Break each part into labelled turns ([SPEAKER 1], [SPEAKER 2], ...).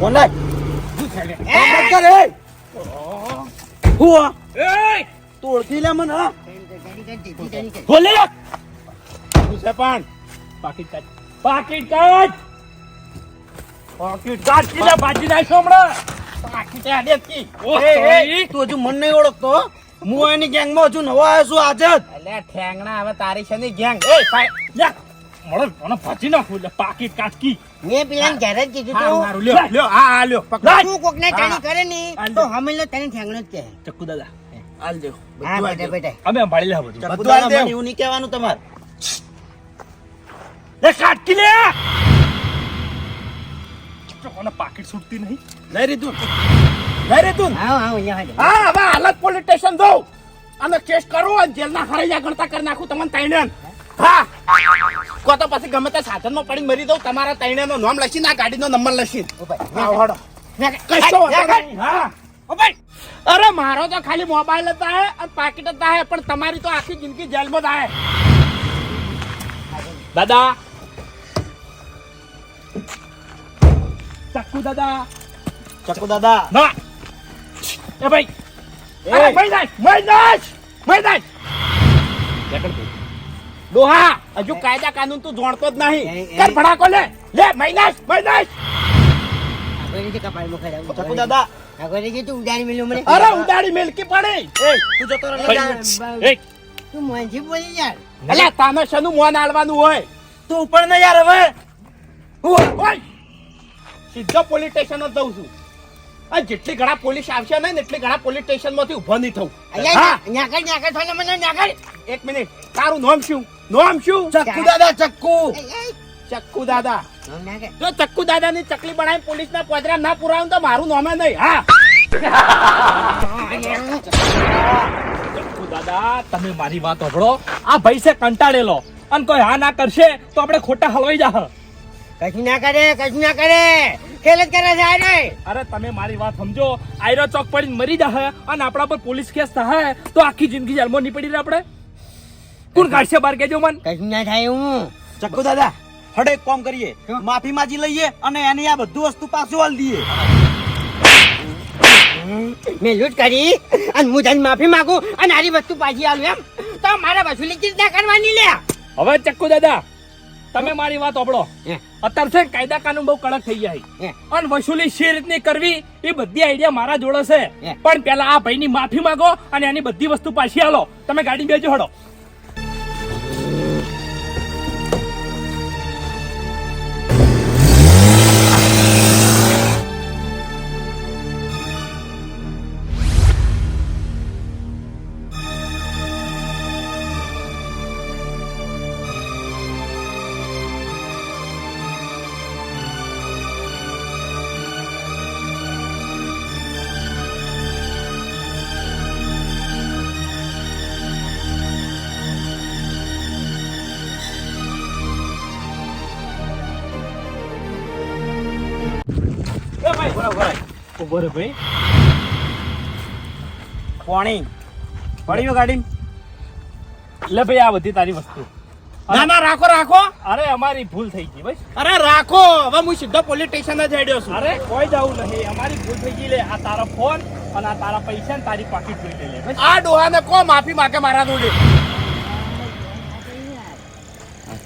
[SPEAKER 1] Phone લાય. કામ કર એ. હું આ? તું ઓળખી લે મને હા?
[SPEAKER 2] શું છે પણ?
[SPEAKER 3] પાકીટ કાઢ. પાકીટ કાઢ! પાકીટ કાઢ કીધા ભાજી નાખ્યો હમણાં.
[SPEAKER 2] આખી તે આડે જ કી.
[SPEAKER 3] ઓહ,
[SPEAKER 1] એ. તું હજુ મને નહીં ઓળખતો હો? એની ગેંગમાં હજુ નવો આવ્યો છું આજે
[SPEAKER 2] એટલે ઠેંગણા હવે તારી છે ની ગેંગ. એ ભાઈ
[SPEAKER 3] લે મળો મને ભાજી નાખું એટલે પાકીટ કાઢ કી.
[SPEAKER 4] મેં પેલા ઘેર જ કીધું તું.
[SPEAKER 2] હારું, લ્યો લ્યો હા હા લ્યો પકડો.
[SPEAKER 4] તું કોકને
[SPEAKER 2] હા.
[SPEAKER 4] ટાણી કરે ને તો
[SPEAKER 3] દે.
[SPEAKER 4] હમેલો તને ઠેંગણો જ કહે.
[SPEAKER 3] ચક્કુ દાદા.
[SPEAKER 1] હાલ દેવ
[SPEAKER 4] હા બેટા બેટા
[SPEAKER 3] અમે સંભાળી લે બધું.
[SPEAKER 2] બધું હાલ દેવ.
[SPEAKER 1] એવું નહીં કહેવાનું તમારે.
[SPEAKER 3] લે કાઢ લે! મને પાકીટ છૂટતી નહીં.
[SPEAKER 2] લઈ રીતું લઈ રીતું
[SPEAKER 4] આવો આવો અહીંયા
[SPEAKER 2] હા હવે હાલત પોલીસ સ્ટેશન દઉં અને કેસ કરો અને જેલના હરૈયા ગણતા કરી નાખું તમને તૈણેન હા. કો તો પછી ગમે તે સાધનમાં પડી મરી દઉં તમારા તૈણેનો નામ લખીને આ ગાડીનો નંબર લખીને. હા હડો કશો અરે મારો તો ખાલી મોબાઈલ હતા હે અને પાકીટ હતા હે પણ તમારી તો આખી જિંદગી જેલમાં થાય
[SPEAKER 3] દાદા. ચક્કુ દાદા.
[SPEAKER 1] ચક્કુ દાદા.
[SPEAKER 3] ના. એ ભાઈ.
[SPEAKER 1] એ.
[SPEAKER 2] અરે મૈદાશ મૈદાશ મૈદાશ ડોહા હજુ કાયદા કાનૂન તું જોણતો જ નહીં. કર ભડાકો લે. લે મૈદાશ મૈદાશ
[SPEAKER 4] આગળ જે કપાળમાં ખરાબ.
[SPEAKER 1] ચક્કુ દાદા.
[SPEAKER 4] આગળ જે તું ઉડાડી મેલ્યું મને.
[SPEAKER 2] અરે ઉડાડી મેલકી પડી.
[SPEAKER 1] તું જતો રહે
[SPEAKER 3] ભાઈ, એ
[SPEAKER 4] તું મોંથી બોલી યાર.
[SPEAKER 2] અલ્યા તામે શેનું મોન આલવાનું હોય.
[SPEAKER 1] તું ઉપર ને યાર હવે.
[SPEAKER 2] ઓય સીધો પોલીસ સ્ટેશન જ દઉં છું. આ જેટલી ઘણા પોલીસ આવશે ને એટલી ઘણા પોલીસ સ્ટેશનમાંથી ઊભો નહીં થવું
[SPEAKER 4] ન્યાકળ ન્યાકળ મને ન્યાકળ
[SPEAKER 2] એક મિનિટ. તારું નામ શું? નામ શું?
[SPEAKER 1] ચક્કુ દાદા ચક્કુ.
[SPEAKER 2] ચક્કુ દાદા. જો ચક્કુ દાદા ની ચકલી બનાવી પોલીસ ના પદરા ના પુરાવું તો મારું નામે નહીં. હા.
[SPEAKER 3] ચક્કુ દાદા તમે મારી વાત સાંભળો. આ ભાઈ છે કંટાળેલો. અને કોઈ હા ના કરશે તો આપણે ખોટા હલવાઈ જા.
[SPEAKER 4] કશું ના કરે કશું ના કરે. ખેલ કરે છે.
[SPEAKER 3] અરે તમે મારી વાત સમજો. આયરો ચોક પડીને મરી જાહે અને આપણા પર પોલીસ કેસ થાય તો આખી જિંદગી જેલમાં નીપડી પડી રહે આપણે. કોણ કાઢશે બાર કેજો મન?
[SPEAKER 4] કશું ના થાય હું
[SPEAKER 1] ચક્કુ દાદા હડે એક કામ કરીએ. માફી માજી લઈએ અને એની આ બધું વસ્તુ પાછું આલ દઈએ.
[SPEAKER 4] મેં લૂંટ કરી અને હું તને માફી માંગુ અને આરી વસ્તુ પાછી આલું એમ. તો મારે વસૂલી ચિંતા કરવાની લે?
[SPEAKER 3] હવે ચક્કુ દાદા તમે મારી વાત
[SPEAKER 4] ઓબળો
[SPEAKER 3] અત્યારે છે કાયદા કાનૂન બહુ કડક થઈ જાય
[SPEAKER 4] હે.
[SPEAKER 3] અને વસૂલી શી રીતની કરવી એ બધી આઈડિયા મારા જોડે છે. પણ પેલા આ ભાઈની માફી માંગો અને એની બધી વસ્તુ પાછી આલો. તમે ગાડી બેજો હડો. ભાઈ.
[SPEAKER 1] પાણી. પડી ગાડી?
[SPEAKER 3] લે ભાઈ આ બધી તારી વસ્તુ.
[SPEAKER 2] ના ના રાખો રાખો.
[SPEAKER 3] અરે અમારી ભૂલ થઈ ગઈ ભાઈ.
[SPEAKER 2] અરે રાખો. હવે હું સીધો પોલીસ સ્ટેશન જ હેડ્યો છું.
[SPEAKER 3] અરે કોઈ જવું નહીં. અમારી ભૂલ થઈ ગઈ લે. આ તારો ફોન અને આ તારા પૈસા ને તારી પાકીટ જોઈ લે.
[SPEAKER 2] આ ડોહાને કો માફી માગે મારા જોડે?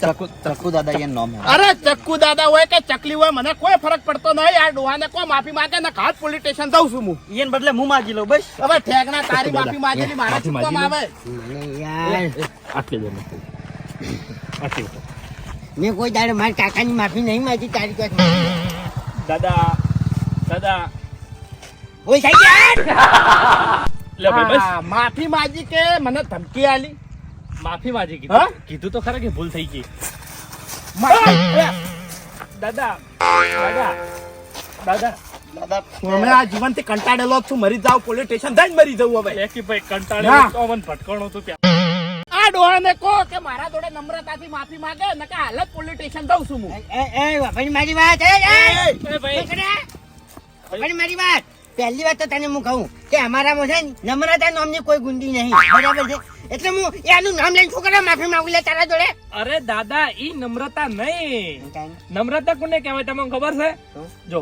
[SPEAKER 1] ચક્કુ ચક્કુ દાદા એ નામ
[SPEAKER 2] અરે ચક્કુ દાદા હોય કે ચકલી હોય મને કોઈ ફરક પડતો નહીં. આ ડોહાને કોઈ માફી માંગે ને ખાસ પોલીસ સ્ટેશન છું હું.
[SPEAKER 1] એને બદલે હું માગી લઉં બસ.
[SPEAKER 2] હવે ઠેકના તારી માફી માંગેલી મારા ચૂકવામાં આવે
[SPEAKER 3] આટલી દે આટલી
[SPEAKER 4] મેં કોઈ દાડે મારી કાકાની માફી નહીં માંગી તારી કોઈ
[SPEAKER 3] દાદા દાદા.
[SPEAKER 4] ઓય સાહેબ
[SPEAKER 3] લે ભાઈ બસ.
[SPEAKER 2] માફી માંગી કે મને ધમકી આલી
[SPEAKER 3] માફી
[SPEAKER 2] માજી
[SPEAKER 3] કીધું. કીધું તો ખરા કે ભૂલ થઈ ગઈ. દાદા દાદા દાદા.
[SPEAKER 1] દાદા
[SPEAKER 2] અમે આ જીવનથી કંટાળેલો છું. મરી જાવ પોલીસ સ્ટેશન જઈને મરી જવું હવે.
[SPEAKER 3] લેકી ભાઈ કંટાળે તો મને ભટકાણો તો
[SPEAKER 2] આ ડોહાને કહો કે મારા જોડે નમ્રતાથી માફી માંગે ને કે હાલ જ પોલીસ સ્ટેશન દઉં છું હું.
[SPEAKER 4] એ એ વાપરી મારી વાત એ એ
[SPEAKER 3] એ ભાઈ.
[SPEAKER 4] મારી વાત. પહેલી વાત તો તને હું કહું કે અમારામાં છે ને નમ્રતા નામની કોઈ ગુંદી નહીં. બરાબર છે? એટલે હું એનું નામ લઈને છોકરા માફી માંગુ લે તારા જોડે?
[SPEAKER 3] અરે દાદા ઈ નમ્રતા નહીં. નમ્રતા કોને કહેવાય તમને ખબર છે? જો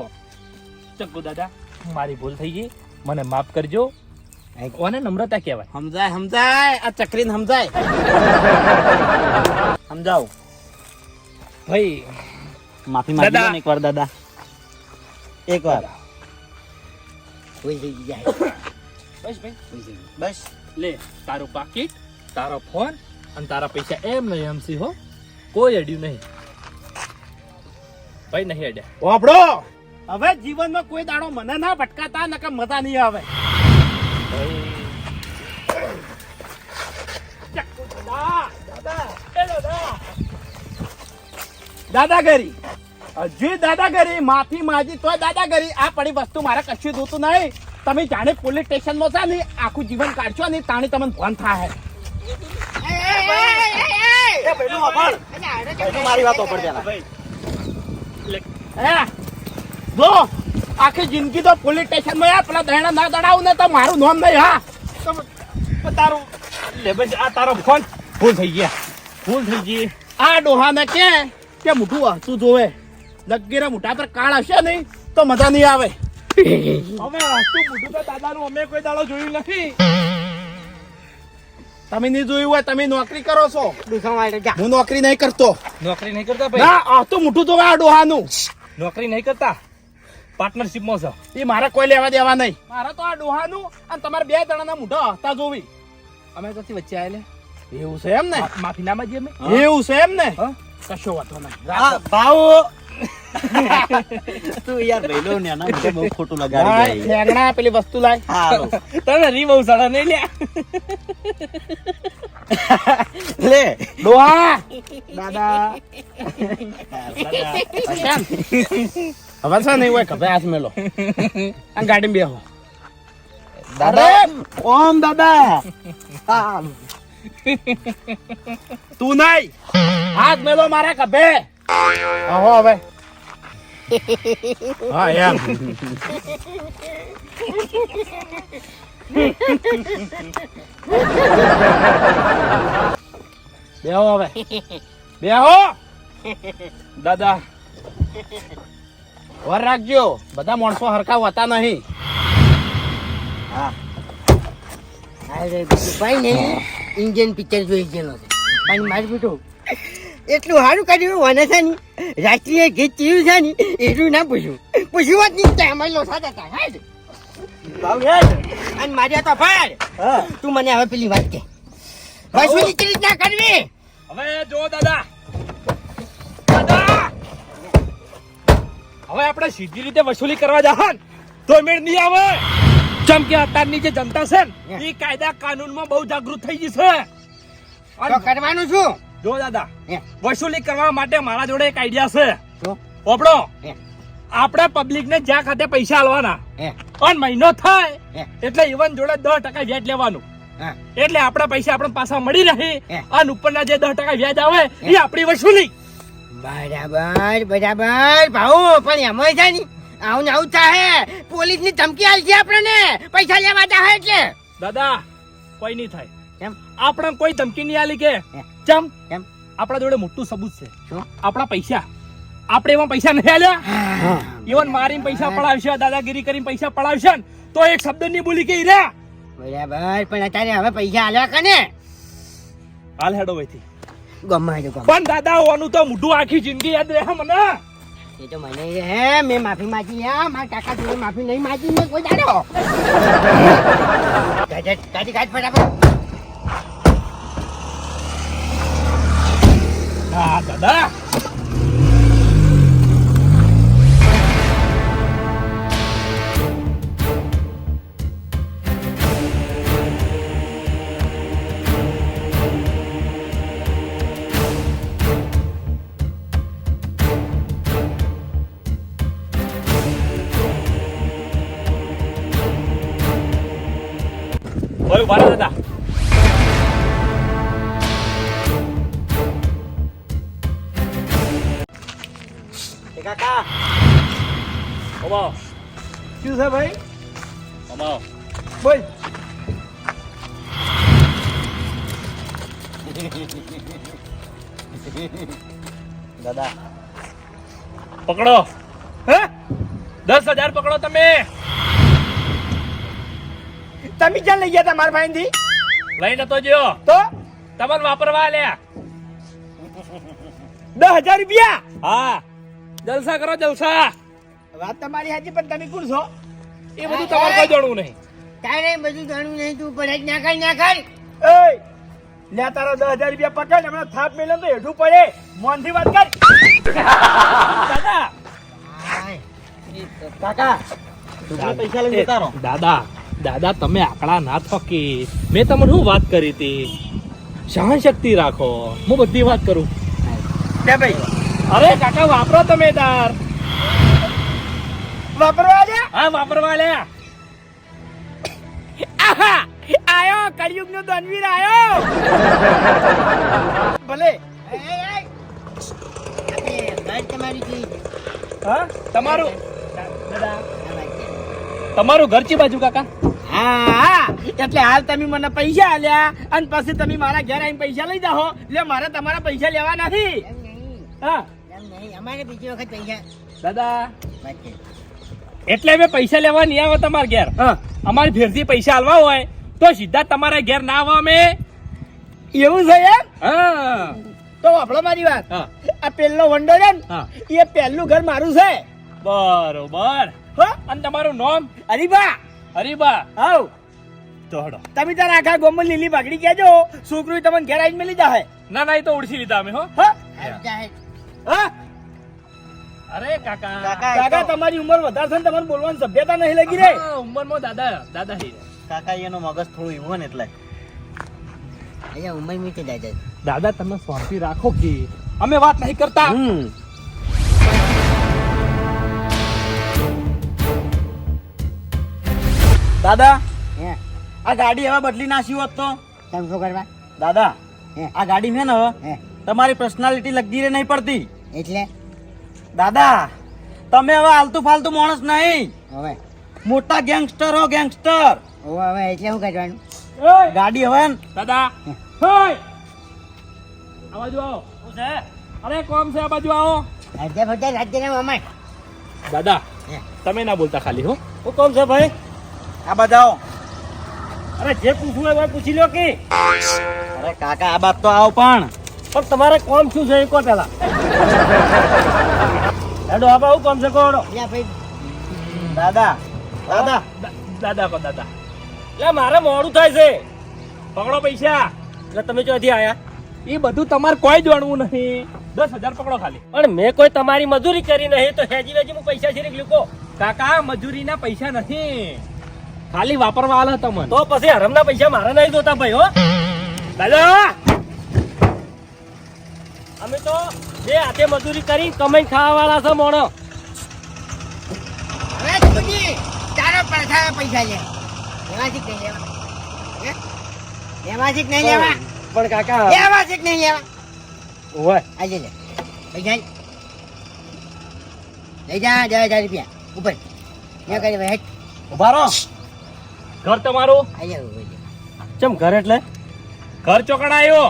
[SPEAKER 3] ચક્કુ દાદા મારી ભૂલ થઈ ગઈ. મને માફ કરજો. કોને નમ્રતા કહેવાય?
[SPEAKER 2] સમજાય સમજાય. આ ચકરીને સમજાય.
[SPEAKER 1] સમજાવ.
[SPEAKER 3] ભાઈ
[SPEAKER 1] માફી માંગી. લો એકવાર દાદા. એકવાર.
[SPEAKER 4] જઈ જાય.
[SPEAKER 3] બસ ભાઈ.
[SPEAKER 1] બસ.
[SPEAKER 3] લે, તારું પાકીટ, તારો ફોન અને તારા પૈસા એમ નહીં એમસી હો. કોઈ અડ્યું નહીં. ભાઈ, નહીં અડ્યા.
[SPEAKER 2] વાપડો હવે જીવનમાં કોઈ દાડો મને ના ભટકાતા, નકર મજા નહીં આવે. દાદાગરી હજી દાદાગરી માફી માજી તોય દાદાગરી આ પડી વસ્તુ મારે કશું જોતું નહીં. તમે જાણે પોલીસ સ્ટેશનમાં છે ને આખું જીવન કાઢશો ને તાણી તમને ફોન થાય
[SPEAKER 1] મારી વાતો
[SPEAKER 2] હે જો આખી જિંદગી તો પોલીસ સ્ટેશનમાં યાર પેલા દહેણા ના દડાવું ને તો મારું નામ નહીં હા
[SPEAKER 3] તો તારું લે બસ આ તારો ફોન ભૂલ થઈ ગયા ભૂલ થઈ ગઈ
[SPEAKER 2] આ ડોહાને કે કે મોઢું હતું જોવે લગીરે મોઢા પર કાળ હશે નહીં તો મજા નહીં આવે
[SPEAKER 3] હવે હસતું મોઢું તો દાદાનું અમે કોઈ દાડો જોયું નથી.
[SPEAKER 2] તમે નહીં જોયું હોય તમે નોકરી કરો છો. હું નોકરી નહીં કરતો.
[SPEAKER 3] નોકરી નહીં કરતા ભાઈ?
[SPEAKER 2] ના આ તો મોઢું તો આ ડોહાનું.
[SPEAKER 3] નોકરી નહીં કરતા? પાર્ટનરશિપમાં છો.
[SPEAKER 2] એ મારે કોઈ લેવા દેવા નહીં. મારે તો આ ડોહાનું અને તમારે બે જણાના મોઢા હતા જોવી.
[SPEAKER 3] અમે તો વચ્ચે આવેલે
[SPEAKER 2] એવું છે એમ ને?
[SPEAKER 3] માફી ના માંગીએ અમે?
[SPEAKER 2] એવું છે એમ ને? કશો વાંધો નહીં.
[SPEAKER 1] ભાવ. તું યાર ભઈલો ને ના મને બહુ ખોટું લગાડી જાય.
[SPEAKER 2] ઠેંગણા પેલી વસ્તુ લાય.
[SPEAKER 1] હારું.
[SPEAKER 3] તને રી બહુ સડા નહીં લે.
[SPEAKER 1] લે.
[SPEAKER 2] ડોહા. દાદા.
[SPEAKER 1] દાદા.
[SPEAKER 2] હવે છે નહીં હોય કભે હાથ મેલો. આ ગાડી બેહો.
[SPEAKER 1] દાદા. ઓમ દાદા.
[SPEAKER 2] તું નહીં. હાથ મેલો મારા કભે આવો હવે. હા, એમ. બેહો હવે. બેહો.
[SPEAKER 3] દાદા.
[SPEAKER 2] વર રાખજો. બધા માણસો હરકા હોતા નહીં.
[SPEAKER 1] હા.
[SPEAKER 4] ભાઈ ને ઇન્ડિયન પિક્ચર જોઈ ગયેલો છે. મારી મારું બેટું એટલું સારું કર્યું મને છે ને રાષ્ટ્રીય ગીત થયું છે ને એટલું ના પૂછ્યું પૂછ્યું જ નહીં ત્યાં અમારી લોસા હતા. હાડ અને મારી તો ફાડ. તું મને હવે પેલી વાત કે. વસૂલી કેવી રીતના કરવી.
[SPEAKER 3] હવે જો દાદા. દાદા. હવે આપણે સીધી રીતે વસૂલી કરવા જહાન તો મેળ નહીં આવે. ચમ કે અત્યારની જે જનતા છે ને એ કાયદા કાનૂનમાં બહુ જાગૃત થઈ ગઈ છે.
[SPEAKER 4] તો કરવાનું શું?
[SPEAKER 3] જો દાદા વસૂલી કરવા માટે મારા જોડે એક આઈડિયા છે? ઓપડો આપણે પબ્લિક ને જ્યાં ખાતે પૈસા આલવાના પણ મહિનો થાય એટલે ઈવન જોડે દસ ટકા વ્યાજ લેવાનું.
[SPEAKER 4] હા.
[SPEAKER 3] એટલે આપણા પૈસા આપણે પાછા મળી રહે. અને ઉપરના જે દસ ટકા વ્યાજ આવે એ આપણી વસૂલી.
[SPEAKER 4] બરાબર બરાબર. ભાઉ પણ એમાં છે ને આવું આવું થાય. પોલીસની ધમકી આલશે આપણને. પૈસા લેવા જાય એટલે.
[SPEAKER 3] દાદા કોઈ નહીં થાય.
[SPEAKER 4] કેમ?
[SPEAKER 3] આપણે કોઈ ધમકી નહીં આલી કે. ચમ.
[SPEAKER 4] કેમ?
[SPEAKER 3] આપણા જોડે મોટું સબૂત છે.
[SPEAKER 4] શું?
[SPEAKER 3] આપણા પૈસા. આપણે એમાં પૈસા નહીં આલ્યા. ઇવન મારીને પૈસા પડાવશે દાદાગીરી કરીને પૈસા પડાવશે ને તો એક શબ્દ નહીં બોલી કે રે
[SPEAKER 4] બરાબર પણ અત્યારે હવે પૈસા આલ્યા કને
[SPEAKER 3] હાલ હેડો વહીથી
[SPEAKER 4] ગમાય તે
[SPEAKER 3] પણ દાદા હોવાનું તો મોઢું આખી જિંદગી યાદ રહે મને.
[SPEAKER 4] એ તો મને હે મેં માફી માંગી હે મારા કાકા જોડે માફી નહીં માગી મેં કોઈ દાડો. કાઢ કાઢ કાઢ ફટાફટ.
[SPEAKER 3] હા દાદા ઓય
[SPEAKER 2] છે ભાઈ? બોલ.
[SPEAKER 1] દાદા.
[SPEAKER 3] પકડો. હે? દસ હજાર પકડો તમે.
[SPEAKER 5] તમે ક્યાં લઈ ગયા તમારા ભાઈથી?
[SPEAKER 3] લઈ નતો જો
[SPEAKER 5] તો?
[SPEAKER 3] તમારે વાપરવા લ્યા
[SPEAKER 5] દસ હજાર રૂપિયા?
[SPEAKER 3] હા. જલસા કરો જલસા.
[SPEAKER 5] વાત તમારી હાજી પણ તમે કોણ છો?
[SPEAKER 3] એ બધું તમારે કોઈ જાણવું નહીં.
[SPEAKER 4] તારે બધું જાણવું નહીં તું પડે જ નાખાય નાખાય
[SPEAKER 5] એ લે તારો દસ હજાર રૂપિયા પકડ હમણાં થાપ મેલે તો હેઠું પડે. મોનથી વાત કર.
[SPEAKER 3] દાદા.
[SPEAKER 5] કાકા
[SPEAKER 1] પૈસા લઈને જતા રહો.
[SPEAKER 3] દાદા દાદા તમે આકડા ના થકી. મેં તમને શું વાત કરી હતી? સહન શક્તિ રાખો. હું બધી વાત કરું.
[SPEAKER 5] ભાઈ.
[SPEAKER 3] અરે કાકા વાપરો તમે તાર
[SPEAKER 5] વાપરવા આલ્યા
[SPEAKER 3] હા વાપરવા લ્યા
[SPEAKER 5] આહા આયો કળિયુગ નો દનવીર આયો. ભલે.
[SPEAKER 4] એ, એ, એ. આપણે ઘર તમારી જોઈ
[SPEAKER 3] હા? તમારું? દાદા. તમારું ઘર ચી બાજુ કાકા?
[SPEAKER 5] હા હા એટલે હાલ તમે મને પૈસા આલ્યા અને પછી તમે મારા ઘેર આવીને પૈસા લઈ જાઓ. એટલે મારે તમારા પૈસા લેવા નથી.
[SPEAKER 4] એમ નહીં.
[SPEAKER 5] હા.
[SPEAKER 4] એમ નહીં. અમારે બીજી વખત પૈસા
[SPEAKER 3] દાદા. એટલે મેં પૈસા લેવા નહીં આવે તમારા ઘેર.
[SPEAKER 5] હા.
[SPEAKER 3] અમારી ફેરથી પૈસા આલવા હોય તો સીધા તમારા ઘેર ના આવવા અમે.
[SPEAKER 5] એવું છે એમ?
[SPEAKER 3] હા.
[SPEAKER 5] તો વાપરો મારી વાત.
[SPEAKER 3] હા.
[SPEAKER 5] આ પેલો વંડો છે ને એ પહેલું ઘર મારું છે.
[SPEAKER 3] બરોબર.
[SPEAKER 5] હો?
[SPEAKER 3] અને તમારું નામ?
[SPEAKER 5] હરીબા.
[SPEAKER 3] હરીબા.
[SPEAKER 5] હાઉ.
[SPEAKER 3] તોડો
[SPEAKER 5] તમે તાર આખા ગોમમાં લીલી પાઘડી કહેજો. છોકરું તમને ઘેર આવીને મળી જાય
[SPEAKER 3] ના ના એ તો ઓળખી લીધા અમે હો.
[SPEAKER 5] હા. હા?
[SPEAKER 3] અરે કાકા.
[SPEAKER 1] કાકા
[SPEAKER 5] તમારી ઉંમર વધારે છે ને તમારે બોલવાની સભ્યતા નહીં લાગી રે.
[SPEAKER 3] હા, ઉંમરમાં દાદા દાદા જાય.
[SPEAKER 1] કાકા એનો મગજ થોડું એવું ને એટલે.
[SPEAKER 4] અહીંયા ઉંમર મીઠી દાદા
[SPEAKER 3] દાદા તમે શાંતિ રાખો કે અમે વાત નહીં કરતા.
[SPEAKER 1] દાદા
[SPEAKER 4] હે.
[SPEAKER 1] આ ગાડી હવે બદલી નાસી હોત તો?
[SPEAKER 4] કેમ શું કરવા?
[SPEAKER 1] દાદા
[SPEAKER 4] હે.
[SPEAKER 1] આ ગાડી છે ને હવે?
[SPEAKER 4] હે.
[SPEAKER 1] તમારી પર્સનાલિટી લગી રે નહીં પડતી.
[SPEAKER 4] એટલે?
[SPEAKER 1] દાદા તમે હવે આલતુ ફાલતુ માણસ નહીં.
[SPEAKER 4] હવે.
[SPEAKER 1] મોટા ગેંગસ્ટર હો ગેંગસ્ટર.
[SPEAKER 4] હવે હવે એટલે શું કરવાનું?
[SPEAKER 1] ગાડી હવે ને
[SPEAKER 3] દાદા. હોય આ બાજુ આવો. છે? અરે કોમ છે આ બાજુ આવો.
[SPEAKER 4] રાજ્ય ફરતા રાજ્યના મામા
[SPEAKER 3] દાદા
[SPEAKER 4] હે.
[SPEAKER 3] તમે ના બોલતા ખાલી હો.
[SPEAKER 5] હું કોમ છે ભાઈ?
[SPEAKER 1] આ બજાવો
[SPEAKER 5] અરે જે પૂછવું હોય પૂછી લો કે.
[SPEAKER 1] અરે કાકા આ બાત તો આવો પણ.
[SPEAKER 5] પણ તમારે કોમ શું છે? એ કહો પેલા હેડો આ હું કોમ છે? કોડો
[SPEAKER 4] એટલે ભાઈ.
[SPEAKER 1] દાદા. દાદા.
[SPEAKER 3] દાદા કો દાદા.
[SPEAKER 5] એટલે મારે મોડું થાય છે.
[SPEAKER 3] પકડો પૈસા.
[SPEAKER 5] એટલે તમે ક્યાંથી આયા.
[SPEAKER 3] એ બધું તમારે કોઈ જાણવું નહીં. દસ હજાર પકડો ખાલી.
[SPEAKER 5] પણ મેં કોઈ તમારી મજૂરી કરી નહીં તો હેજી વેજી હું પૈસા છે લીકો
[SPEAKER 3] કાકા મજૂરીના પૈસા નથી. ખાલી વાપરવા આલા તમને.
[SPEAKER 5] તો પછી હરમના પૈસા મારે નહીં જોતા ભાઈ હો.
[SPEAKER 3] દાદા!
[SPEAKER 5] અમે તો બે હાથે મજૂરી કરી કમાઈ ખાવા વાળા છે મોણો.
[SPEAKER 4] તારો પડખા પૈસા લે. એમાંથી કઈ લેવા. એમાંથી નહીં લેવા.
[SPEAKER 5] પણ કાકા
[SPEAKER 4] એમાંથી નહીં લેવા.
[SPEAKER 5] ઓય
[SPEAKER 4] આજે લે. પૈસા. લઈ જા દસ હજાર રૂપિયા. ઉપર. મેં કરી ભાઈ હેઠ.
[SPEAKER 1] ઊભા રહો.
[SPEAKER 3] ઘર તમારું?
[SPEAKER 4] આજે
[SPEAKER 5] ચમ ઘર એટલે?
[SPEAKER 3] ઘર ચોકડા આવ્યો.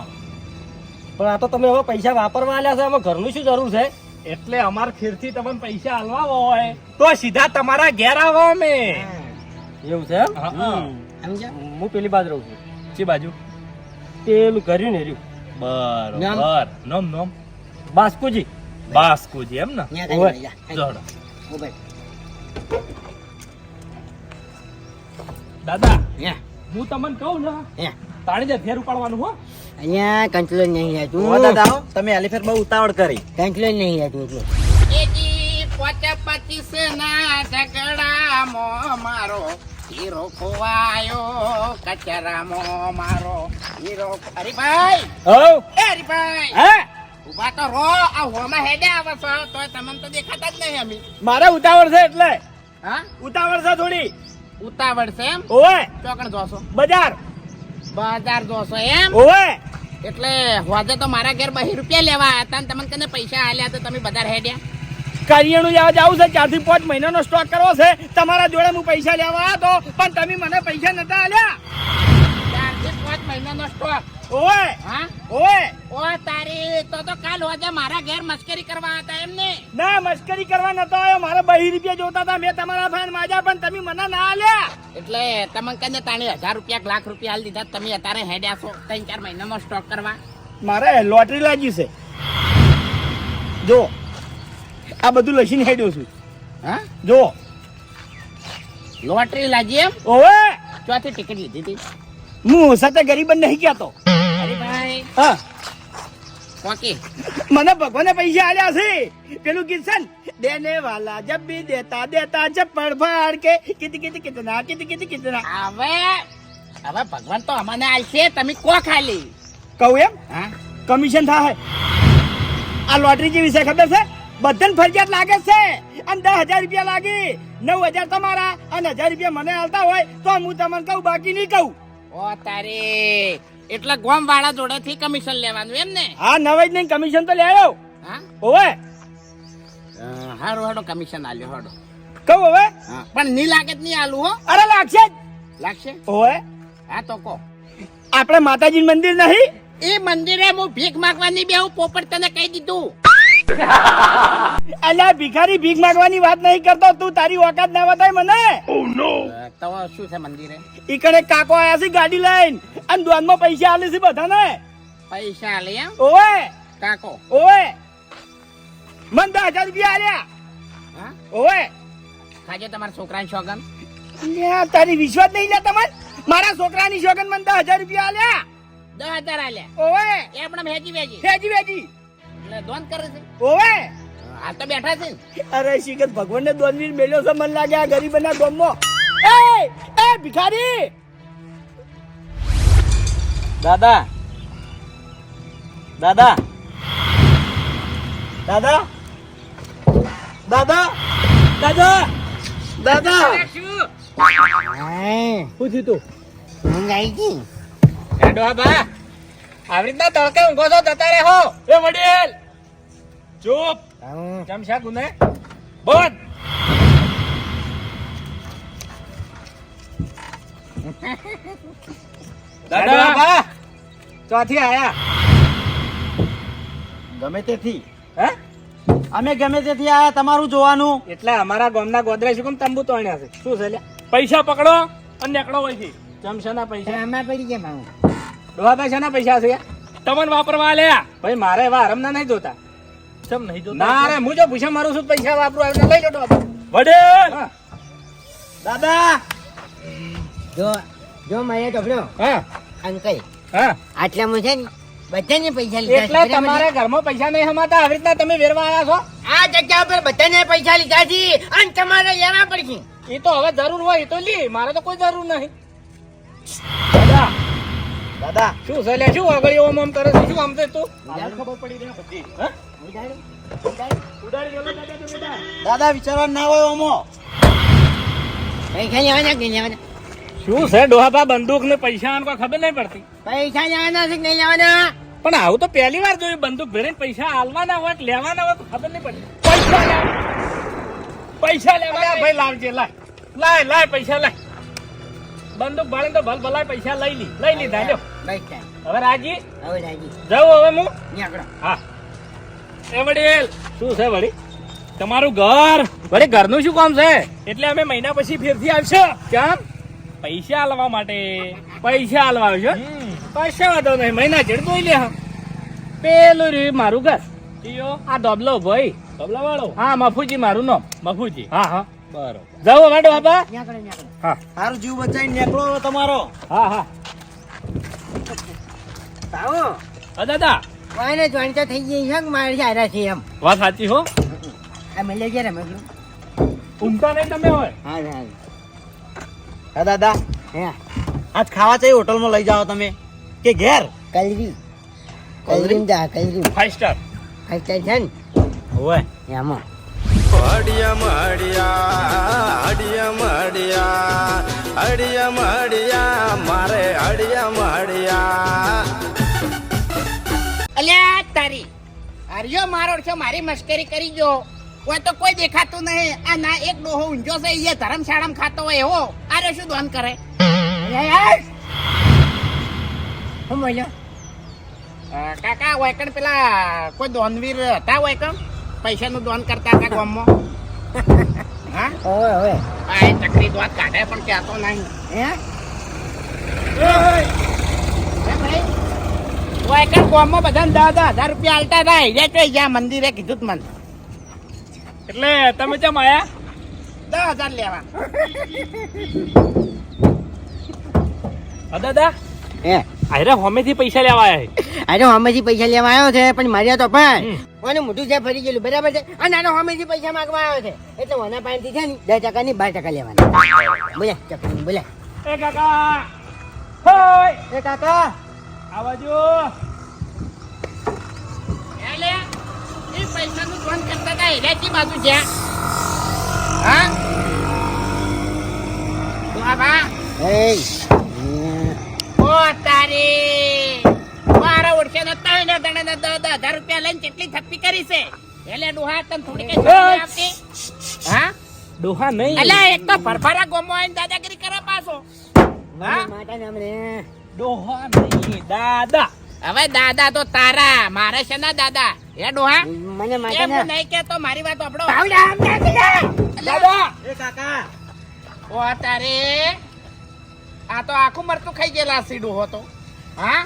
[SPEAKER 5] પણ આ તો તમે હવે પૈસા વાપરવા આલ્યા છે આમાં ઘરનું શું જરૂર છે?
[SPEAKER 3] એટલે અમાર ફેરથી તમને પૈસા હાલવા હોય. તો સીધા તમારા ઘેર આવો અમે.
[SPEAKER 5] એવું છે એમ?
[SPEAKER 3] હા.
[SPEAKER 5] પેલી બાજુ રહું છું.
[SPEAKER 3] જે બાજુ?
[SPEAKER 5] પેલું કર્યું ને રહ્યું.
[SPEAKER 3] બરોબર. નોમ? નોમ
[SPEAKER 5] બાસ્કુજી.
[SPEAKER 3] બાસ્કુજી એમ ને?
[SPEAKER 4] જા.
[SPEAKER 3] જોડો. દાદા
[SPEAKER 4] હું
[SPEAKER 3] તમને કહું ને તાણી દે ફેર ઉપાડવાનું હો.
[SPEAKER 4] અહીંયા કંટ્રોલ નહીં
[SPEAKER 1] આવ્યું
[SPEAKER 4] રહેતું
[SPEAKER 1] દાદા હો, તમે એલિફેન્ટ બહુ ઉતાવળ કરી.
[SPEAKER 4] કંટ્રોલ નહીં રહેતું એટલે
[SPEAKER 2] એજી પોતે પચીસ ના ઝઘડામાં મારો. હીરો ખોવાયો કચરામાં મારો. હીરો હરીભાઈ
[SPEAKER 5] હવ
[SPEAKER 2] એ હરીભાઈ
[SPEAKER 5] હે?
[SPEAKER 2] ઊભા તો રો આ હોમાં હેડે આવે છો તો તમને તો દેખાતા જ નહીં અમે.
[SPEAKER 5] મારે ઉતાવળ છે એટલે.
[SPEAKER 2] હા?
[SPEAKER 5] ઉતાવળ છે થોડી.
[SPEAKER 2] ઉતાવળ છે એમ?
[SPEAKER 5] ઓવે.
[SPEAKER 2] ચોકણ જોશો.
[SPEAKER 5] બજાર.
[SPEAKER 2] બજાર જોશો એમ?
[SPEAKER 5] ઓવે!
[SPEAKER 2] એટલે હોજે તો મારા ઘેર બહી રૂપિયા લેવા હતા ને તમને કને પૈસા આલ્યા તો તમે બજાર હેડ્યા
[SPEAKER 5] કરિયાણું લેવા જાવું છે ચારથી પાંચ મહિનાનો સ્ટોક કરવો છે. તમારા જોડે હું પૈસા લેવા હતો તો પણ તમે મને પૈસા નતા આલ્યા.
[SPEAKER 2] ચારથી પાંચ મહિનાનો સ્ટોક
[SPEAKER 5] ઓય
[SPEAKER 2] હા?
[SPEAKER 5] ઓય
[SPEAKER 2] ઓ તારી તો તો કાલ હોજે મારા ઘેર મસ્કરી કરવા હતા એમને.
[SPEAKER 5] ના મસ્કરી કરવા નતો આવ્યો. મારા બહી રૂપિયા જોતા હતા. મેં તમારા ફાન માજા પણ તમે મને ના આલ્યા.
[SPEAKER 2] એટલે તમે કને તાણી હજાર રૂપિયા લાખ રૂપિયા હાલ દીધા? તમે અત્યારે હેડ્યા છો ત્રણ ચાર મહિનામાં સ્ટોક કરવા.
[SPEAKER 5] મારે લોટરી લાગી છે. જો આ બધું લસીને હેડ્યો છું.
[SPEAKER 2] હા?
[SPEAKER 5] જો.
[SPEAKER 2] લોટરી લાગી એમ?
[SPEAKER 5] ઓવે!
[SPEAKER 2] ચોથી ટિકિટ લીધી હતી?
[SPEAKER 5] હું સાથે ગરીબ નહીં કહેતો
[SPEAKER 2] ભાઈ
[SPEAKER 5] હા.
[SPEAKER 2] કોકી
[SPEAKER 5] મને ભગવાને પૈસા આલ્યા છે. પેલું કિશન દેને વાલા જબ ભી દેતા દેતા ચપ્પડ ફાડ કે. કિત કિત કિતના કિત કિત કિતના
[SPEAKER 2] હવે હવે ભગવાન તો અમને આલશે તમે કો ખાલી?
[SPEAKER 5] કહું એમ?
[SPEAKER 2] હા.
[SPEAKER 5] કમિશન થાય. આ લોટરી જેવી છે ખબર છે? બધાને ફરજિયાત લાગે છે. અને દસ હજાર રૂપિયા લાગી. નવ હજાર તમારા અને હજાર રૂપિયા મને આલતા હોય તો હું તમને કહું બાકી નહીં કહું.
[SPEAKER 2] ઓ તારે. એટલે ગોમ વાળા જોડેથી કમિશન લેવાનું એમ ને?
[SPEAKER 5] હા નવાઈ નહીં કમિશન તો લે આવ્યો
[SPEAKER 2] હા
[SPEAKER 5] ઓવે
[SPEAKER 2] હારો હારું હાડો કમિશન આલ્યો હાડો
[SPEAKER 5] કહું હવે?
[SPEAKER 2] પણ ની લાગે નહીં આલું હો.
[SPEAKER 5] અરે લાગશે
[SPEAKER 2] લાગશે?
[SPEAKER 5] ઓવે
[SPEAKER 2] હા તો કો
[SPEAKER 5] આપણે માતાજી મંદિર નહીં?
[SPEAKER 2] એ મંદિરે હું ભીખ માંગવાની બે હું પોપટ તને કહી દીધું.
[SPEAKER 5] અલ્યા ભિખારી ભીખ માંગવાની વાત નહીં કરતો તું તારી ઓકાત ના બતાય મને.
[SPEAKER 2] તો શું છે મંદિરે?
[SPEAKER 5] ઈકડે કાકો આયા છે ગાડી લઈને અને દોનમાં પૈસા આલે છે બધાને.
[SPEAKER 2] પૈસા આલે એમ?
[SPEAKER 5] ઓવે.
[SPEAKER 2] કાકો.
[SPEAKER 5] ઓવે. મન દસ હજાર રૂપિયા આલ્યા.
[SPEAKER 2] હા?
[SPEAKER 5] ઓવે.
[SPEAKER 2] ખાજો તમારા છોકરાની શોગન.
[SPEAKER 5] લ્યા, તારી વિશ્વાસ નહીં લે તમાર મારા છોકરાની શોગન મન દસ હજાર રૂપિયા આલ્યા.
[SPEAKER 2] દસ હજાર આલ્યા.
[SPEAKER 5] ઓવે.
[SPEAKER 2] એ આપણે વેચી વેચી
[SPEAKER 5] વેજી વેજી
[SPEAKER 2] એટલે દોન કરે છે.
[SPEAKER 5] ઓવે!
[SPEAKER 2] હાલ તો બેઠા છે. ને
[SPEAKER 5] અરે શિખર ભગવાન ને દોનવીર મેલ્યો છે મન લાગે આ ગરીબના ગોમમાં. એ એ ભિખારી!
[SPEAKER 1] દાદા! દાદા! દાદા! દાદા! દાદા! દાદા!
[SPEAKER 5] થયું તું?
[SPEAKER 4] ઊંઘ આવી ગઈ.
[SPEAKER 3] ડોહા આવી રીતના તડકે ઊંઘો છો જતા રહે. હો એ વડીલ! ચૂપ.
[SPEAKER 4] હા.
[SPEAKER 3] ચમશા ગુને? બોલ. દાદા. ચોથી આયા.
[SPEAKER 1] ગમે તેથી.
[SPEAKER 3] હે?
[SPEAKER 1] અમે ગમે તેથી આયા તમારું જોવાનું.
[SPEAKER 3] એટલે અમારા ગામના ગોદરા શું કેમ તંબુ તોડ્યા છે. શું છે પૈસા પકડો અને નીકળો અહીંથી. ચમચાના પૈસા?
[SPEAKER 4] અમે પડી ગયા મારું
[SPEAKER 3] ડોહા પૈસાના પૈસા છે. તમને વાપરવા લે ભાઈ મારે એવા હરમના નહીં જોતા. ચમ નહીં જોતો? ના રે હું જો ભૂસા મારું છું પૈસા વાપરું આવે લઈ જતો વડેલ
[SPEAKER 1] દાદા!
[SPEAKER 4] જો જો મારે ટોપડો
[SPEAKER 3] હા.
[SPEAKER 4] અંકલ
[SPEAKER 3] હા.
[SPEAKER 4] આટલામાં છે ને બધાને પૈસા લીધા
[SPEAKER 3] એટલે તમારા ઘરમાં પૈસા નહીં હમાતા આવી રીતના તમે વેરવા આવ્યા છો?
[SPEAKER 4] આ જગ્યા પર બધાને પૈસા લીધા છે અને તમારે લેવા પડશે.
[SPEAKER 3] એ તો હવે જરૂર હોય એ તો લી મારે તો કોઈ જરૂર નહીં. દાદા
[SPEAKER 1] દાદા.
[SPEAKER 3] શું છે લે શું આગળ ઓમ ઓમ કરે છે? શું આમ તું?
[SPEAKER 1] ખબર પડી રહી? બધી.
[SPEAKER 3] હા?
[SPEAKER 1] દાદા વિચારવા ના હોય ઓમો.
[SPEAKER 4] પૈસા લેવાના કે
[SPEAKER 3] શું છે? ડોહાબા બંદૂક ને પૈસા આને ખબર નહીં પડતી.
[SPEAKER 4] પૈસા જવાના છે કે નહીં જવાના
[SPEAKER 3] પણ આવું તો પહેલી વાર જોયું બંદૂક ભરીને પૈસા આલવાના હોય લેવાના હોય તો ખબર નહીં પડતી. પૈસા લેવા. પૈસા લેવા. ભાઈ લાવજે લાય. લાય લાય પૈસા લાય. બંદૂક ભાળીને તો ભલ ભલાય પૈસા લઈ લી લઈ લીધા લ્યો. હવે રાજી?
[SPEAKER 4] હવે રાજી.
[SPEAKER 3] જાઉં હવે હું? હા. એ વડીલ શું છે વડી તમારું ઘર? વળી ઘરનું શું કામ છે? એટલે અમે મહિના પછી ફેરથી આવશો. કેમ? પૈસા આલવા માટે. પૈસા આલવા આવશો? પૈસા વાંધો નહીં મહિના જેડ જોઈ લે પેલું રહ્યું મારું ઘર. આ ડબલો ભાઈ. ડબલા વાળો હા મફુજી મારું નામ. મફુજી. હા હા. બરોબર. જાઓ વાડો
[SPEAKER 4] બાપા.
[SPEAKER 3] હા.
[SPEAKER 1] સારું જીવ બચાવીને નીકળો તમારો.
[SPEAKER 3] હા હા.
[SPEAKER 4] આવો.
[SPEAKER 3] હા દાદા.
[SPEAKER 4] કોઈને જોઈન્ટ થઈ ગઈ છે કે મારે સારા છે એમ?
[SPEAKER 3] વાત સાચી હો.
[SPEAKER 4] આ મળે છે રમકડું
[SPEAKER 3] ઊંઘતા નહીં તમે હોય
[SPEAKER 4] હા હા
[SPEAKER 1] હા દાદા.
[SPEAKER 4] હે.
[SPEAKER 1] આજ ખાવા ચાહી હોટલમાં લઈ જાઓ તમે? કે ઘેર?
[SPEAKER 4] કલરી. કલરી? જા કલરી.
[SPEAKER 3] ફાઈવ સ્ટાર
[SPEAKER 4] ખાઈ છે ને?
[SPEAKER 1] હોય
[SPEAKER 4] એમાં.
[SPEAKER 6] અડિયા અડિયમ અડિયા અડિયમ અડિયા મારે મારે અડિયા
[SPEAKER 2] અલ્યા તારી આર્યો મારો છો મારી મસ્કરી કરી જો કોઈ તો કોઈ દેખાતું નહીં. આ ના એક ડોહો ઊંઝો છે એ ધર્મશાળામાં ખાતો હોય એવો. આરે શું દોન કરે?
[SPEAKER 4] યાર હું. બોલ્યો?
[SPEAKER 2] કાકા વાયકણ પેલા કોઈ દોનવીર હતા હોય કણ પૈસાનું દોન કરતા હતા ગામમાં. હા?
[SPEAKER 4] હવે હવે
[SPEAKER 2] આ એ ચકરી દોત કાઢે પણ કહેતો નહીં.
[SPEAKER 4] હે?
[SPEAKER 2] ભાઈ! હોય કણ ગામમાં બધાને દસ દસ હજાર રૂપિયા આલતા હતા હિરે ચોઈ ગયા મંદિરે કીધું જ મને.
[SPEAKER 3] એટલે તમે ચમ આયા?
[SPEAKER 2] દસ હજાર લેવા.
[SPEAKER 3] દાદા?
[SPEAKER 4] હે?
[SPEAKER 3] અરે હોમેથી પૈસા લેવા આવ્યા
[SPEAKER 4] અરે હોમેથી પૈસા લેવા આવ્યો છે પણ માર્યા તો પણ. મને મોટું છે ફરી ગયેલું બરાબર છે? અને આનો હમેથી પૈસા માંગવા આવ્યો છે. એટલે મને પાસેથી છે ને દસ ટકા ની બાર ટકા લેવાના. બોલે ચકલી બોલે
[SPEAKER 3] એ કાકા! હોય!
[SPEAKER 4] એ કાકા!
[SPEAKER 3] આ બાજુ
[SPEAKER 2] એટલે એ પૈસાનું દોન કરતા હતા હિરે બાજુ છે હા? બાબા
[SPEAKER 4] એ
[SPEAKER 2] ઓ તારી મારા ઓળખે ને ત્રણ ને દસ દસ હજાર રૂપિયા લઈને કેટલી થપ્પી કરી છે? એટલે ડોહા તને થોડી કઈ શરમ હા?
[SPEAKER 3] ડોહા નહીં.
[SPEAKER 2] અલ્યા એક તો ફરફરા ગોમો આવીને દાદાગીરી કરે પાછો. હા?
[SPEAKER 4] માતા નામ રે.
[SPEAKER 3] ડોહા નહીં દાદા.
[SPEAKER 2] હવે દાદા તો તારા મારે છે ના દાદા. એ ડોહા?
[SPEAKER 4] મને માતા
[SPEAKER 2] એમ હું
[SPEAKER 4] ના
[SPEAKER 2] મારી વાત આપણો
[SPEAKER 3] દાદા.
[SPEAKER 1] એ કાકા.
[SPEAKER 2] ઓ તારે. આ તો આખું મરતું ખાઈ ગયેલા સીડું હતો હા?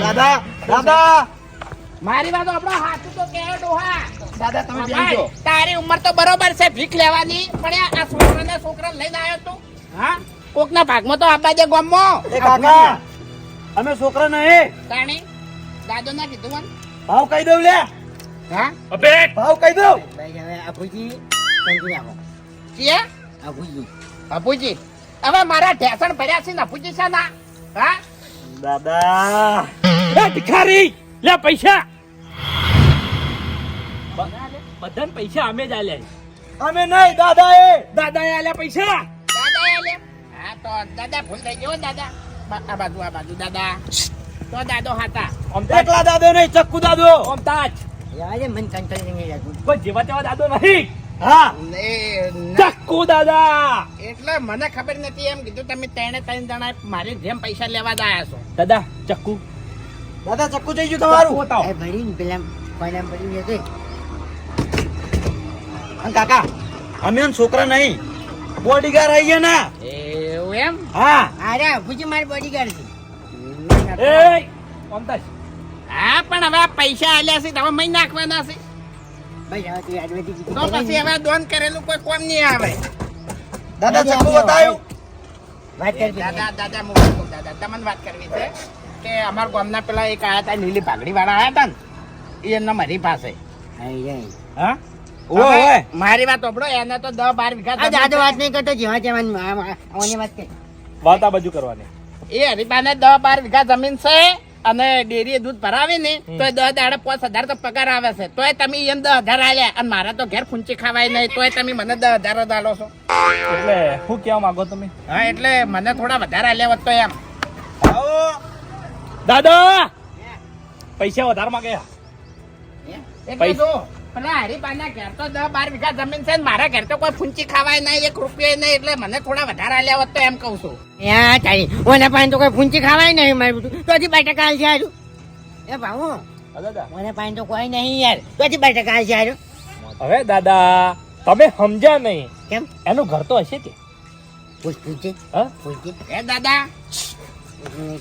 [SPEAKER 1] દાદા દાદા.
[SPEAKER 2] મારી વાત આપણો હાથું તો કે ડોહા.
[SPEAKER 1] દાદા તમે બેસજો
[SPEAKER 2] તારી ઉંમર તો બરોબર છે ભીખ લેવાની. પણ આ છોકરાને છોકરા લઈને આવ્યો તું. હા? કોકના ભાગમાં તો આબા દે ગામમાં.
[SPEAKER 1] એ કાકા અમે છોકરા નહીં.
[SPEAKER 2] તાણી દાદો ના કીધું મને
[SPEAKER 1] ભાવ કહી દઉં લે.
[SPEAKER 2] હા?
[SPEAKER 3] અબે
[SPEAKER 1] ભાવ કહી દઉં.
[SPEAKER 4] આપુજી સમજી રાખો
[SPEAKER 2] ચિયા
[SPEAKER 4] આપુજી
[SPEAKER 2] અપુજી હવે મારા ઢેસણ ભર્યા છે ને અપુજી છે ના હા?
[SPEAKER 1] દાદા.
[SPEAKER 3] એ ભિખારી. લે પૈસા. બધાને પૈસા અમે જ આલે
[SPEAKER 1] અમે નહીં દાદા એ
[SPEAKER 3] દાદા આલ્યા પૈસા.
[SPEAKER 2] દાદા એ હા તો દાદા ભૂલ થઈ ગયો દાદા. આ બાજુ આ બાજુ દાદા. તો દાદો હતા
[SPEAKER 1] એકલા દાદો નહીં ચક્કુ દાદો.
[SPEAKER 3] ઓમ તાજ
[SPEAKER 4] યાર મન કંટ્રોલ નહીં યાર.
[SPEAKER 3] કોઈ જેવા તેવા દાદો નહીં
[SPEAKER 1] હા.
[SPEAKER 2] એ
[SPEAKER 3] ચક્કુ દાદા.
[SPEAKER 2] એટલે મને ખબર નથી એમ કીધું તમે ત્રણે ત્રણ જણા મારી જેમ પૈસા લેવા જ આયા છો.
[SPEAKER 3] દાદા ચક્કુ.
[SPEAKER 1] દાદા ચક્કુ થઈ ગયું તમારું.
[SPEAKER 3] બતાવો.
[SPEAKER 4] એ ભરી ને પેલા કોઈના ભરી જશે
[SPEAKER 1] અને કાકા અમે છોકરા નહીં. બોડીગાર્ડ આવી ગયા ના.
[SPEAKER 2] એવું એમ?
[SPEAKER 1] હા.
[SPEAKER 4] અરે ભૂજી મારી બોડીગાર્ડ છે.
[SPEAKER 3] એ ઓમતાશ
[SPEAKER 2] હા પણ હવે પૈસા આલ્યા છે તમે મહી નાખવાના છે.
[SPEAKER 4] તું
[SPEAKER 2] તો પછી હવે દોન કરેલું કોઈ કોમ નહીં આવે.
[SPEAKER 1] દાદા ચક્કુ બતાવ્યું.
[SPEAKER 2] દાદા દાદા વાત દાદા તમને વાત કરવી છે? કે અમારા ગામના પેલા એક આયા હતા લીલી પાઘડી વાળા આયા હતા ને એમના મારી પાસે. હા. મારી વાત સાંભળો એને તો દસ બાર વીઘા
[SPEAKER 4] દાદો વાત નહીં કરતો જેવા તેવા વાત કરી
[SPEAKER 3] વાત આ બાજુ કરવાની.
[SPEAKER 2] એ હરીબાને દસ બાર વીઘા જમીન છે અને ડેરી દૂધ ભરાવી ને તો એ દસ દાડે પાંચ હજાર તો પગાર આવે છે. તોય તમે એમ દસ હજાર આલ્યા અને મારા તો ઘેર ફૂંચી ખવાય નહીં તોય તમે મને દસ હજાર જ આલો છો.
[SPEAKER 3] એટલે શું કહેવા માંગો તમે?
[SPEAKER 2] હા એટલે મને થોડા વધારે આલ્યા હોત તો એમ.
[SPEAKER 1] આવો.
[SPEAKER 3] દાદા! પૈસા વધારે માંગે
[SPEAKER 2] પેલા હરીબાના ઘેર તો દસ બાર વીઘા જમીન છે ને મારા ઘેર તો કોઈ ફૂંચી ખાવાય નહીં એક રૂપિયો નહીં એટલે મને થોડા વધારે આલ્યા હોત તો એમ કહું છું.
[SPEAKER 4] યા તારી ઓના પાસે તો કોઈ ફૂંચી ખાવાય નહીં મારું તો હજી બાર ટકા હાલ છે એ ભાઉ
[SPEAKER 3] હા, દાદા.
[SPEAKER 4] ઓના પાસે તો કોઈ નહીં યાર. તો હજી બાર ટકા હાલ
[SPEAKER 3] હવે દાદા તમે સમજ્યા નહીં.
[SPEAKER 4] કેમ?
[SPEAKER 3] એનું ઘર તો હશે કે?
[SPEAKER 4] પૂછ પૂછજે
[SPEAKER 3] હા?
[SPEAKER 4] પૂછજે
[SPEAKER 2] એ દાદા
[SPEAKER 4] હમ.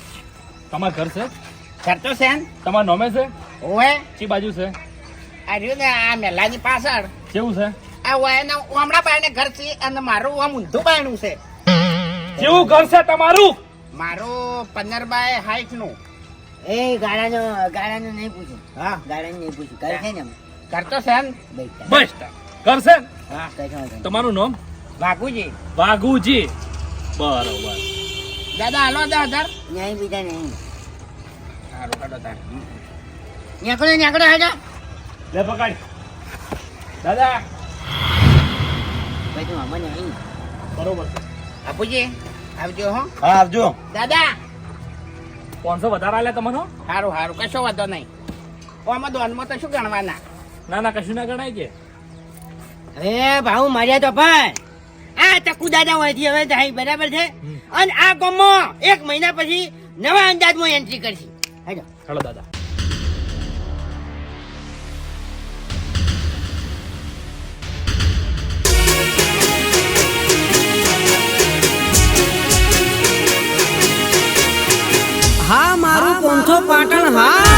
[SPEAKER 3] તમારું ઘર છે?
[SPEAKER 2] ખર્ચો છે ને
[SPEAKER 3] તમારા નોમે છે?
[SPEAKER 2] ઓએ
[SPEAKER 3] ચી બાજુ છે?
[SPEAKER 2] આ રહ્યું ને આ મેલાની પાછળ.
[SPEAKER 3] કેવું છે?
[SPEAKER 2] આ ઓયના ઓમડા બાયને ઘર છે અને મારું આમ ઊંધું બાયણું છે.
[SPEAKER 3] કેવું ઘર છે તમારું?
[SPEAKER 2] મારું પંદર બાય હાઈટનું
[SPEAKER 4] એ ગાળાનો ગાળાનું નહીં પૂછ્યું
[SPEAKER 2] હા.
[SPEAKER 4] ગાળાનું નહીં પૂછ્યું ઘર છે ને ઘર
[SPEAKER 2] તો છે ને.
[SPEAKER 3] બસ. ઘર છે?
[SPEAKER 2] હા.
[SPEAKER 4] કઈ ખબર
[SPEAKER 3] તમારું નામ?
[SPEAKER 2] વાઘુજી.
[SPEAKER 3] વાઘુજી. બરોબર.
[SPEAKER 2] દાદા હાલો દસ હજાર
[SPEAKER 4] ન્યાય બીજા નહીં
[SPEAKER 2] સારું કાઢો તાર.
[SPEAKER 4] નેકડો નેકડો હાજા
[SPEAKER 3] લે પકડ. દાદા.
[SPEAKER 4] ભાઈ તું આમાં નહીં.
[SPEAKER 3] બરોબર છે.
[SPEAKER 2] બાપુજી આવજો હો.
[SPEAKER 1] હા આવજો.
[SPEAKER 2] દાદા.
[SPEAKER 3] પાંચસો વધારે આલ્યા તમારો
[SPEAKER 2] સારું સારું કશો વાંધો નહીં. આમાં દોનમાં તો શું ગણવાના?
[SPEAKER 3] ના ના કશું ના ગણાય કે.
[SPEAKER 4] અરે ભાઉ માર્યા તો પણ આ ચકુ દાદા હોયથી હવે થાય બરાબર છે? અને આ ગામમાં એક મહિના પછી નવા અંદાજમાં એન્ટ્રી કરશે.
[SPEAKER 3] હેલો દાદા.
[SPEAKER 4] હા મારું પંથો પાટણ હા.